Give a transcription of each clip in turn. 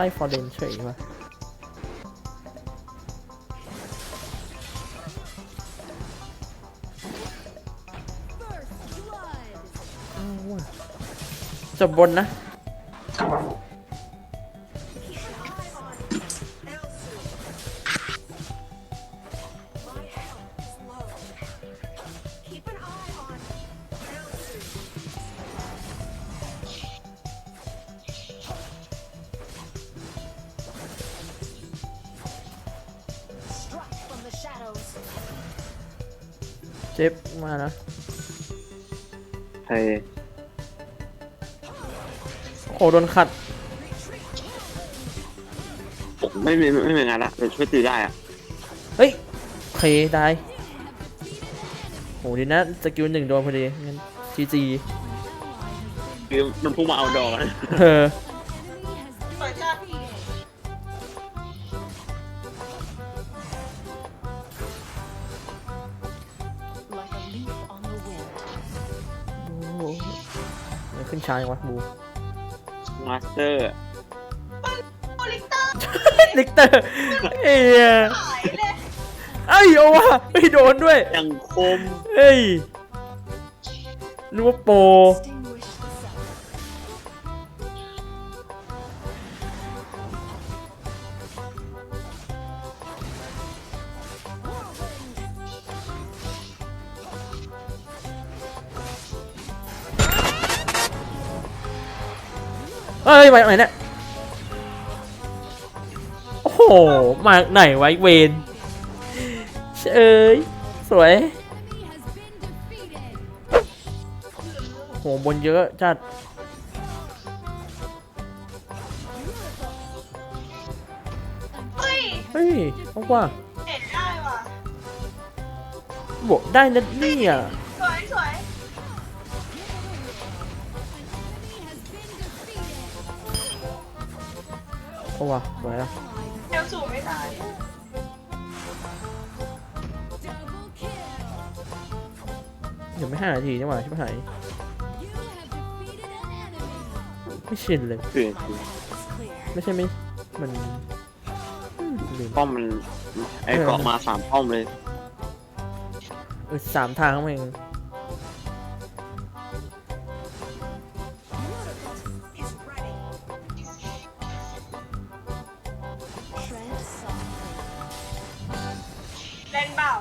เฮ้ยไล่ฟอร์เรนเฉยว่ะจบบนนะ จ็บมานะใช่โอ้โดนขัด ไม่มีไม่มีงานละแต่ช่วยตีได้อะเฮ้ยโอเคได้โหดีนะสกิลหนึ่งโดนพอดีงั้นจีจีคือมันพุ่งมาเอาดอกอะเออ ช้ายังวะบูมาสเตอร์โอลิเตอร์ลิกเตอร์เอ้ยหายเลยเอ้ยโอ้วะไม่โดนด้วยยังคม เฮ้ยนึกว่าโปร Extinguish เฮ้ยมาไหนเนี่ยโอ้โหมาไหนไว้เวนเอ้ยสวยโหบนเยอะจัดเฮ้ยเฮ้ยเอาว่าเห็นได้ว่ะบวกได้นะเนี่ย เอาว่าสวยอะเอลสูไม่ตายเดี๋ยวไม่ห้านาทีนี่หว่าชิบหายไม่ชินเลย เปลี่ยนไม่ใช่ไม่มันอืมลืมป้อมมันไอ้เกาะมาสามป้อมเลย เออสามทางเอง เล่นเปล่า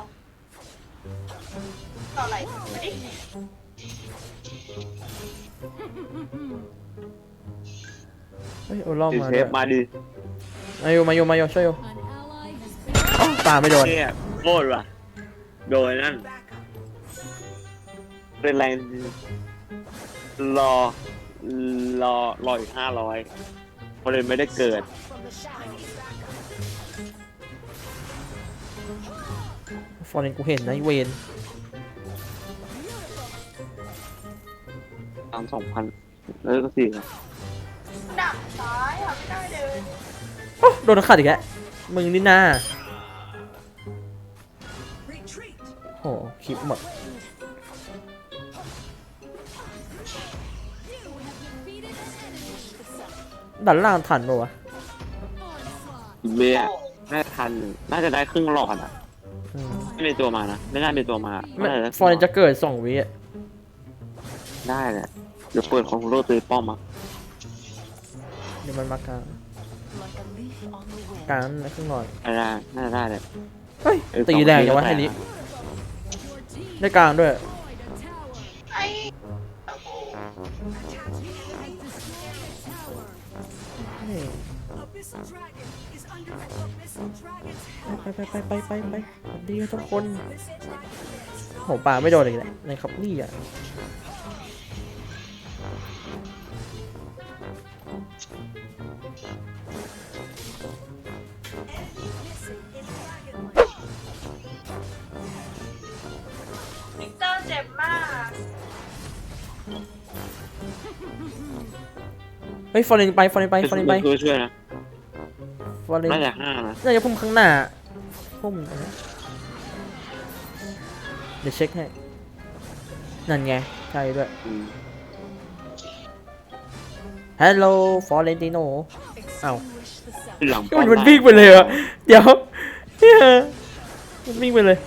ต่อไหลมาดิเฮ้ยโอ้ล่อมดีมาเชด้วยฟมาดิมาโยมาโยมาโยช่วยโยอ้าวตามไม่โดนเชี่ยโคตรว่ะโดยนั่นเป็นแรงรอรอรออีกห้าร้อยเพราะเลยไม่ได้เกิด From the shadows. ฟอร์เรนกูเห็นนะไอ้เวนตามสองพันแล้วก็สี่ครับดักซ้ายอะไม่ได้เลยโอ้โดนขัดอีกแล้วมึงนี่นาโอ้คลิปหมดดันล่างทันปะวะเบียร์น่าจะทัน น่าจะได้ครึ่งหลอดอะอืม ไม่มีตัวมานะ ไม่น่ามีตัวมาไม่น่าจะได้ฟอร์เรนจะเกิดสองวิอะได้แหละเดี๋ยวเปิดของโรตีป้อมมาเดี๋ยวมันมากลาง Like a leaf on the wind. กลางนะข้างหน่อยได้น่าจะได้เลยเฮ้ยเออตีแรงจังวะสองทีไอ้นี้ก็แตกได้กลางด้วย ไปไปไปไปไปไปสวัสดีทุกคนโหป่าไม่โดนอีกแล้วในครับนี่อะลิกเตอร์เจ็บมาก เฮ้ยฟอร์เรนไปฟอร์เรนไปฟอร์เรนไปช่วยช่วยนะ ฟอร์เรนน่าจะห้านะน่าจะพุ่มข้างหน้า พุ่มอันนี้เดี๋ยวเช็คให้ นั่นไง ใช่ด้วย อืม ฮัลโหล ฟอเรนติโน Extinguish the sun. หลังมันมันวิ่งไปเลยเหรอเดี๋ยวเหี้ยมันวิ่งไปเลย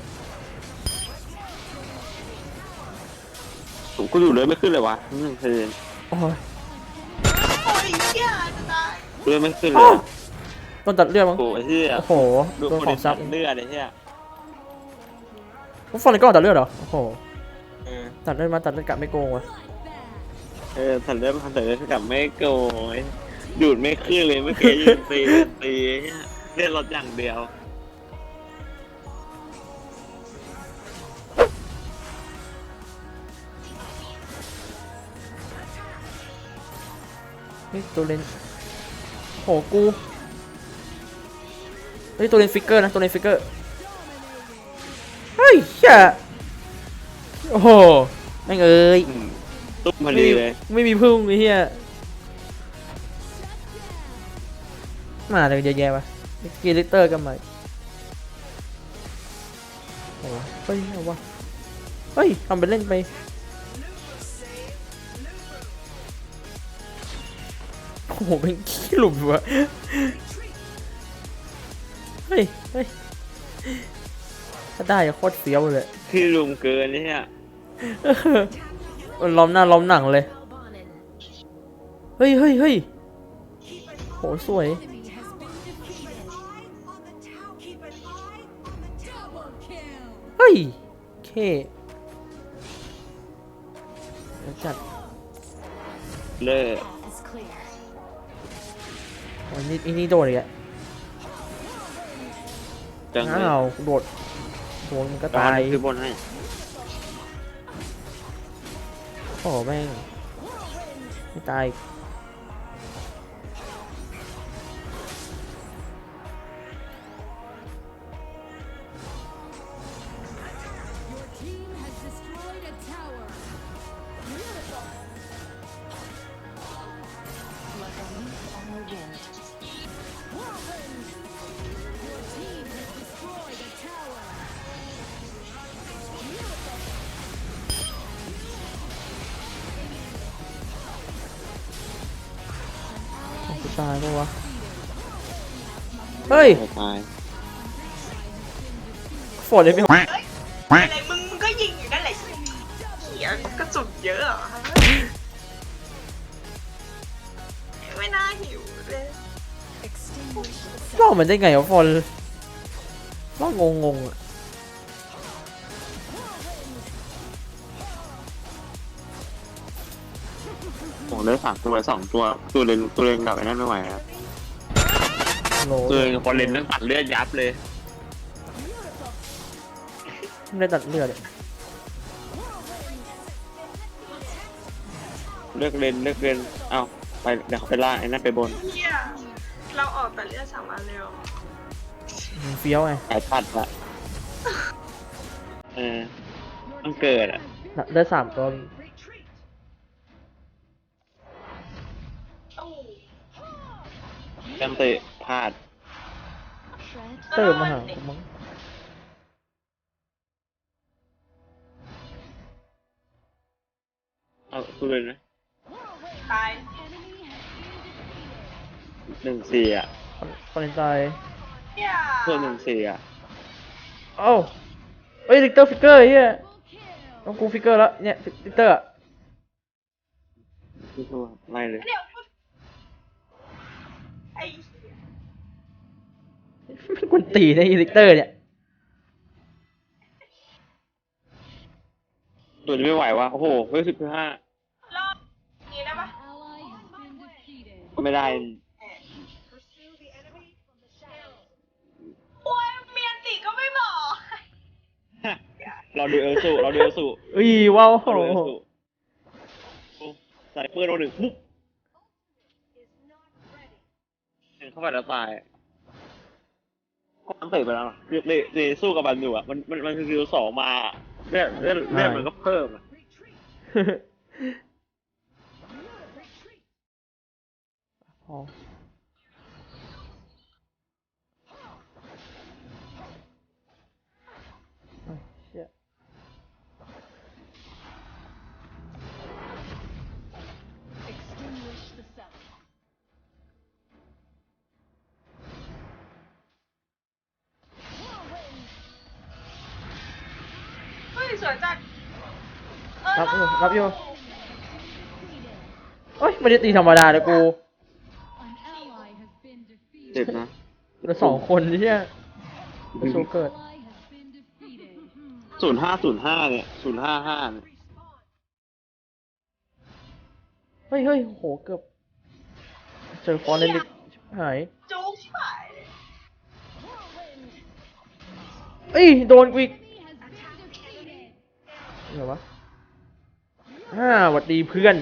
ผมก็ดูเลยไม่ขึ้นเลยวะอืมเพลงโอ้ยโอ้ยเหี้ยจะตายเลยไม่ขึ้นเลอ้าวย โดนตัดเลือดมั้งโอ้ยเฮียโอ้โหดูโดนคนของซับเลือดไอ้เฮียฟอเรนก็ตัดเลือดเหรอโอ้โหเออตัดเลือดมาตัดเลือดกลับไม่โกงวะเออทันเริ่มทันเริ่มกลับไม่โกยดูดไม่ขึ้นเลยไม่เคยยืนตีตีเฮียเลือดลดอย่างเดียวเฮ้ยตัวเลนโอ้โหกู เฮ้ยตัวเลนฟิกเกอร์นะตัวเลนฟิกเกอร์เฮ้ยเหี้ยโอ้โหแม่งเอ้ยอืมตุ๊บพอไม่ดีมีเลยไม่มีพึ่งไอ้เหี้ยมาอะไรกันเยอะแยะวะกีลิเตอร์กันมาโอ้โหเฮ้ยเอาวะเฮ้ยทำเป็นเล่นไปโอ้โหเป็นขี้หลุมวะ เฮ้ยเฮ้ยถ้าได้อะโคตรเฟี้ยวเลยที่รุมเกินเนี่ยมันล้อมหน้าล้อมหนังเลย เฮ้ยเฮ้ยเฮ้ยโหสวย เฮ้ยเคเดี๋ยวจัดเลิก Path is clear. วันนี้อันนี้โดดอีกแล้ว จังเลยอ้าวโดดโดนมันก็ตาตายยคือบนให้โอ้โหแม่งไม่ตาย ตายปะวะ เฮ้ยตายฝนเลยไม่ไหวอะไรมึงมึงก็ยิงอยู่นั่นแหละเหี้ยกระสุนเยอะเหรอฮะไม่น่าหิวเลย Extinguish the sun. ล่อมันได้ไงวะฝนล่องงงๆอะ เลยสามตัวสองตัวตัวเลนตัวเลนกับไอ้นั่นไม่ไหวครับโลตัวเลนพอเลนนั่งตัดเลือดยับเลย ไม่ได้ตัดเลือดเลยเลือกเลนเลือกเลนเอ้าไปเดี๋ยวเขาไปล่าไอ้นั่นไปบนเหี้ยเราออกแต่เลือดสามอันเร็วมันเฟี้ยวไงสายพัดละเออต้องเกิดอะ ได้สามตัว กมเตะพลาดเติมมาหาผมมั้งเอาตัวเลนนะตายหนึ่งสี่อะคอนตายเหี้ยตัวหนึ่งสี่อะเอ้าเอ้ยลิกเตอร์ฟิกเกอร์เฮียต้องกูฟิกเกอร์แล้วเนี่ยลิกเตอร์อะที่ตัวไล่เลย เดี๋ยวกูไอ้มันกวนตีในลิกเตอร์เนี่ยตัวนี้ไม่ไหววะโอ้โหเฮ้ยสิบห้ารอบนี้ได้ปะไม่ได้ โอ้ยเมียนติก็ไม่บอก เราดูเอลสูเราดูเอลสูอุ้ยว้าวโอ้เราดูเอลโหสูโอ้ใส่ปืนเราหนึ่งปุ๊บ เห็นเข้าไปแล้วตายก็มันเตะไปแล้วอะเรียกเลยเลยสู้กับมันอยู่อะ มันมันมันคือคิวสองมาอะเลือดเลือดเลือดมันก็เพิ่มอะอ๋อ รับอยู่รับอยู่เอ้ยไม่ได้ตีธรรมดาเลยกู An ally has been defeated. เจ็บนะเหลือสองคนเนี่ยกระโชเกิด Ally has been defeated. ศูนย์ห้าศูนย์ห้าเนี่ยศูนย์ห้าห้าเนี่ยเฮ้ยเฮ้ยโหเกือบเจอฟอนเลนดิหายจุกชิบหายเลยเอ้ยโดนกูอีกเดี๋ยววะ อ่าหวัดดีเพื่อน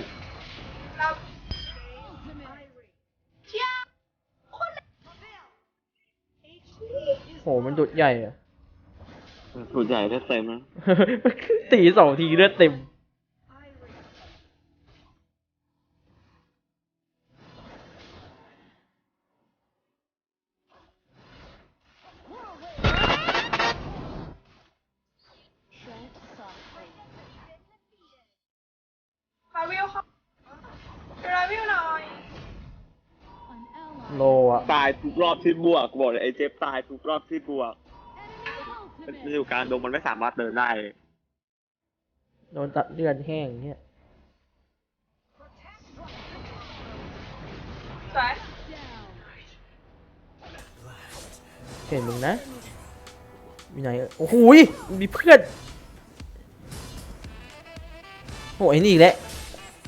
เราเชี่ยคนเลยโห มันดุดใหญ่อะส่วนใหญ่ได้เต็มนะ ตีสองทีเลือดเต็ม Tread softly. ลาวิวครับลา วิวหน่อยโลอะตายทุกรอบที่บวกบอกเลยไอ้เจฟตายทุกรอบที่บวกมันอยู่กลารดงมันไม่สามารถเดินได้เลยโดนตัดเลือดแห้งเนี่ยสวยเห็นมึงนะมีไหนเอ่ยโอ้โหยมีเพื่อนโหไอ้นี่อีกแล้ว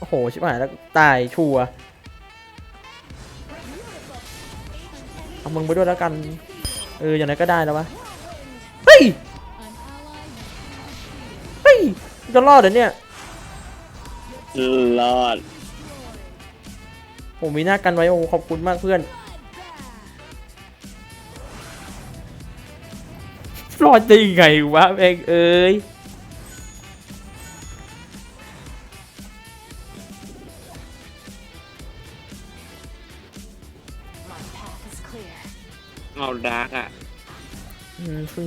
โอ้โห ชิบหายแล้วตายชัวร์เอามึงไปด้วยแล้วกัน เออ อย่างไรก็ได้แล้ววะ เฮ้ย An ally has been defeated. เฮ้ย จะรอดเหรอเนี่ย รอดผมมีหน้ากันไว้โอ้โหขอบคุณมากเพื่อน รอดได้ยังไงวะเองเอ้ย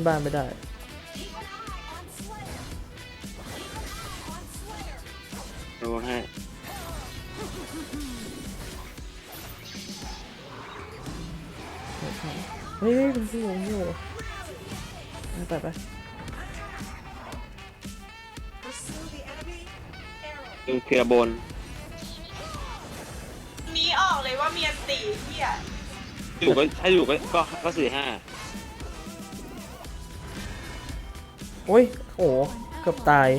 บ้านไม่ได้ ดูให้เฮ้ยมันพี่วงอยู่ไปไปดูเคลียร์บนนี้ออกเลยว่าเมียนตีเฮียอยู่ก็ถ้าอยู่ก็ก็ก็สี่ห้า โอ้ย โอ้โหเกือบตาย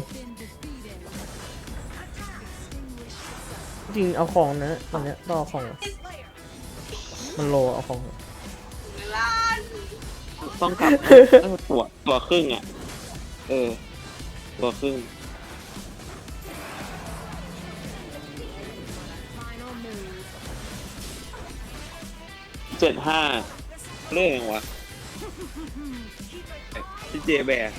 จริงเอาของนะตอนเนี้ยต้อของ มันโลเอาของ ต้องกลับต้องตัวตัวครึ่งอะ เออ ตัวครึ่ง เจ็ดห้าเรื่องยังวะพี่เจแบร์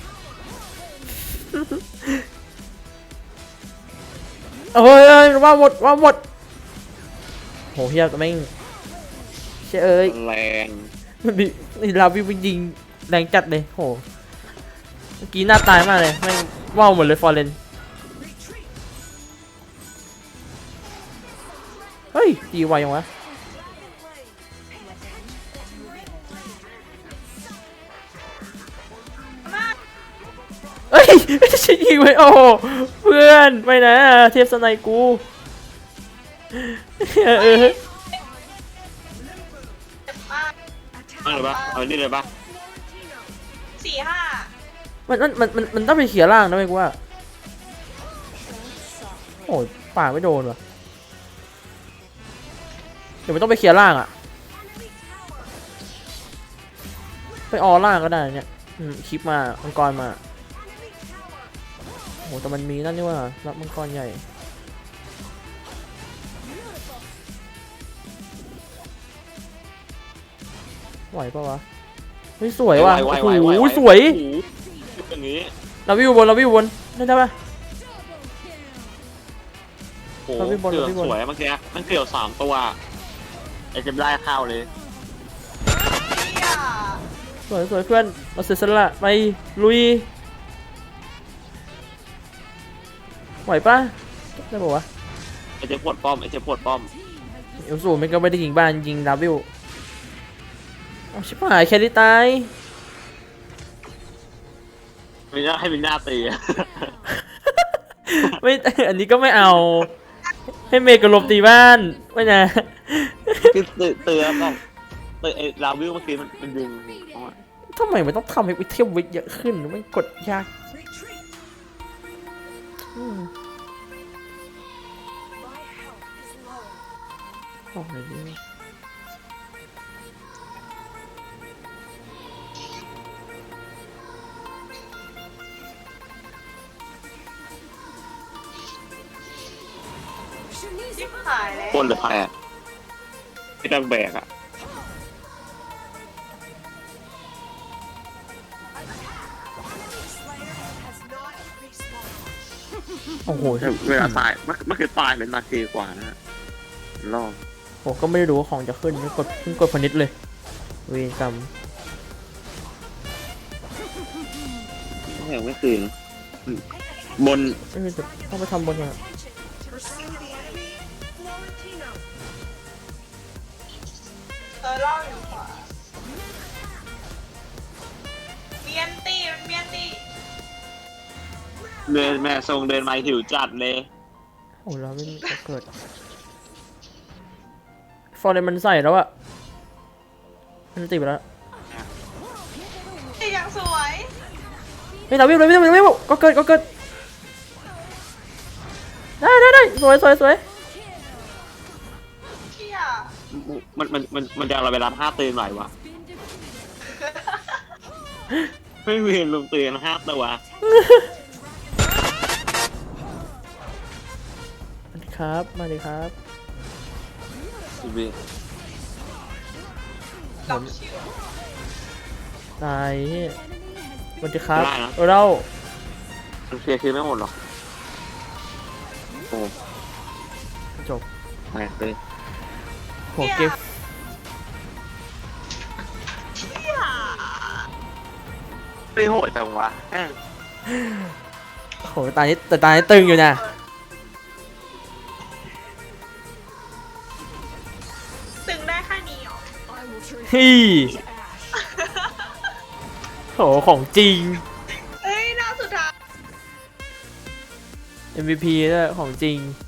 เอ้ยเอ้ยว่าหมดว่าหมดโหเฮียแม่งเชยเอ้ยแรงมันดินี่ลาวิวยิงแรงจัดเลยโหเมื่อกี้หน้าตายมากเลยแม่งว่าวหมดเลยฟอร์เรนเฮ้ยตีไวยังวะ ฉันยิงไปโอ้เพื่อนไปนะ เทพสไนกูเออเจ็บมากเอาเลยปะเอานี่เลยปะสี่ห้ามันมันมันมันมันต้องไปเขี่ยร่างนะไม่กูว่าโอ้ยป่าไม่โดนว่ะเดี๋ยวมันต้องไปเขี่ยร่างอะ ไปออร่างก็ได้เนี่ยคลิปมามังกรมา โอ้แต่มันมีนั่นนี่ว่ารับมังกรใหญ่ไหวปะวะเฮ้ยสวยว่ะไหโอ้ไหโหไหไหสวยโอ้โหอย่างนี้เราวิวบนเราวิวบนได้ได้ปะโอ้โหเอาพี่บอลเกือบเอาพี่บอลสวยเมื่อกี้มันเกือบสามตัวไอ้เจมได้เข้าวเลยเฮียสวยสวยเพื่อนเราเสียสละไปลุย ไหวปะได้ปะวะไอ้เจมปวดป้อมไอ้เจมปวดป้อมเอลสูไม่ก็ไม่ได้ยิงบ้านยิงดาวิวเอาชิบหายแครี่ตายไม่น่าให้เป็นหน้าตีอะไม่ อันนี้ก็ไม่เอา ให้เมย์กับลบตีบ้านไม่นะคือเตือนเตือนก็เตือนไอ้ลาวิวเมื่อกี้มันมันดึงเอาอะทำไมมันต้องทำให้วิเทียมวิเยอะขึ้นมันกดยาก อืมออกเลยดิชิบหายแล้ว ปล้นหรือแพ้ไม่ต้องแบกอะ โอ้โหเวลาตายมันมันคือตายเป็นนาทีกว่านะฮะรอบผมก็ไม่ได้รู้ว่าของจะขึ้นไม่กดเพิ่งกดพนิดเลยเวรกรรมยังไม่คืนบนเอ้ยแต่ต้องไปทำบนก่อนอะเออเล่าอยู่ เดินแม่ทรงเดินมาหิวจัดเลย โอ้เราไม่มีเกิดฟอร์เรนมันใส่แล้วอะมันติดไปแล้วตีอย่างสวยไม่เราวิ่งเลยวิ่งเลยวิ่งก็เกิดก็เกิดได้ได้ได้สวยสวยสวยเที่ยมันมันมันมันจะเอาเราไปรับห้าเตือนไหววะ ไม่เวียนลงเตือนห้าตัว ครับ มาดิครับอีเวียนหลับชิวตายมาดิครับเออเรามันเคลียร์คือไม่หมดหรอกโอ้จบแม่เลยโหเก็บเที่ยไม่โหดจังวะแม่งโหตานี้แต่ตานี้ตึงอยู่นะ ฮี่ to ash. โหของจริง เอ้ยหน้าสุดท้าย MVP ด้วยของจริงเ